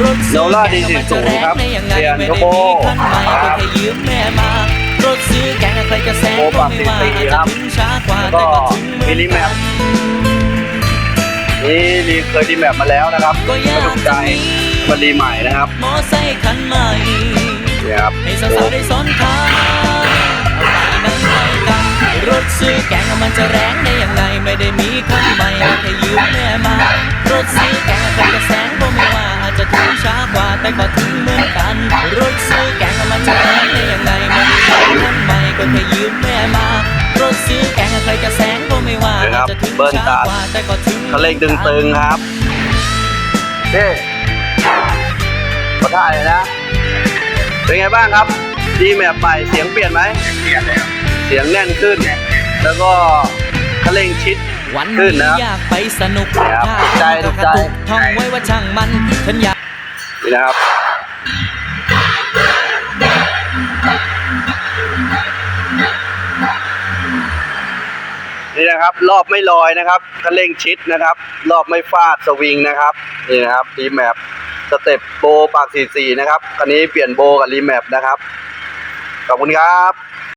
รถโนล่าดีสิสูงครับได้ยังไงเปลี่ยนไม่กระได้โปรมีงคันใหม่ก็แค่ยืมแม่มารถซื้อแกงใครจะแซงโอ้ก็ปรับไม่ว่าสี่อาจคจะรับถึงช้ากว่าแล้วก็แต่ก็ถึงเหมือนมินิแมกัปนนี่รีเคยดีแมปมาแล้วนะครับก็อไม่ยาถูกกใจจะมีมารีใหม่นะครับมอไซค์คันใหม่เนี่ยครับให้สาวๆได้ซ้อนท้ายเอาไปนั่งไปกันรถซื้อแกงมันจะแรงได้ยังไงไม่ได้มีคันใหม่ ไม่ว่าอาจจะถึงช้ากว่าแต่ก็ถึงหมืเขาอนกันเร่งตึงๆครับนี่ขอถ่ายเลยนะ เป็นไงบ้างครับดีแมปใหม่เสียงเปลี่ยนไหมเปลี่ยนเลยครับเสียงแน่นขึ้น แล้วก็เขาเร่งชิดวันขึ้นี้นนะอยากไปสนุกครับถ้าใจถูกใจกระตุกท่องไว้ว่าช่างมันฉันอยากนี่นะครับ นี่นะครับ รอบไม่ลอยนะครับคันเร่งชิดนะครับ รอบไม่ฟาดสวิงนะครับ นี่นะครับรีแมปสเต็ปโบปาก44นะครับคันนี้เปลี่ยนโบกับรีแมปนะครับ ขอบคุณครับ